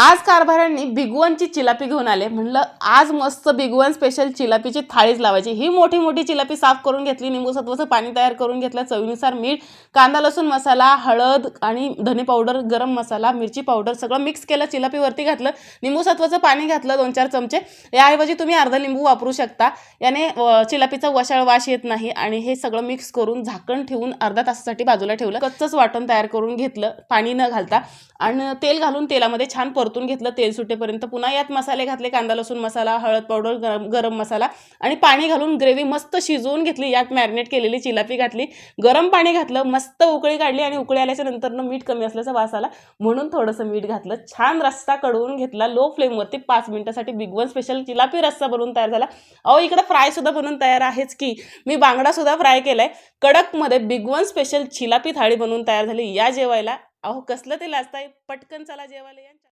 आज कारभाऱ्यांनी बिगवनची चिलापी घेऊन आले. म्हणलं आज मस्त बिगवन स्पेशल चिलापीची थाळीच लावायची. ही मोठी मोठी चिलापी साफ करून घेतली निंबू सत्वाचं पाणी तयार करून घेतलं चवीनुसार मीठ कांदा लसूण मसाला हळद आणि धने पावडर गरम मसाला मिरची पावडर सगळं मिक्स केलं चिलापीवरती घातलं निंबू सत्वाचं पाणी घातलं दोन चार चमचे. याऐवजी तुम्ही अर्धा लिंबू वापरू शकता. याने चिलापीचा वशाळ वाश येत नाही आणि हे सगळं मिक्स करून झाकण ठेवून अर्धा तासासाठी बाजूला ठेवलं. कच्चंच वाटण तयार करून घेतलं पाणी न घालता. आणि तेल घालून तेलामध्ये छान परतून घेतलं तेल सुटेपर्यंत. पुन्हा यात मसाले घातले कांदा लसूण मसाला हळद पावडर गरम गरम मसाला आणि पाणी घालून ग्रेव्ही मस्त शिजवून घेतली. यात मॅरिनेट केलेली चिलापी घातली. गरम पाणी घातलं मस्त उकळी काढली आणि उकळी आल्याच्या नंतरनं मीठ कमी असल्याचा वास आला. म्हणून थोडंसं मीठ घातलं. छान रस्ता कडवून घेतला. लो फ्लेमवरती पाच मिनिटासाठी बिग वन स्पेशल चिलापी रस्सा बनवून तयार झाला. अहो इकडं फ्रायसुद्धा बनवून तयार आहेच की. मी बांगडासुद्धा फ्राय केला आहे कडकमध्ये बिग वन स्पेशल चिलापी थाळी बनवून तयार झाली. या जेवायला. अहो कसलं ते लाजताय पटकन चला जेवायला या.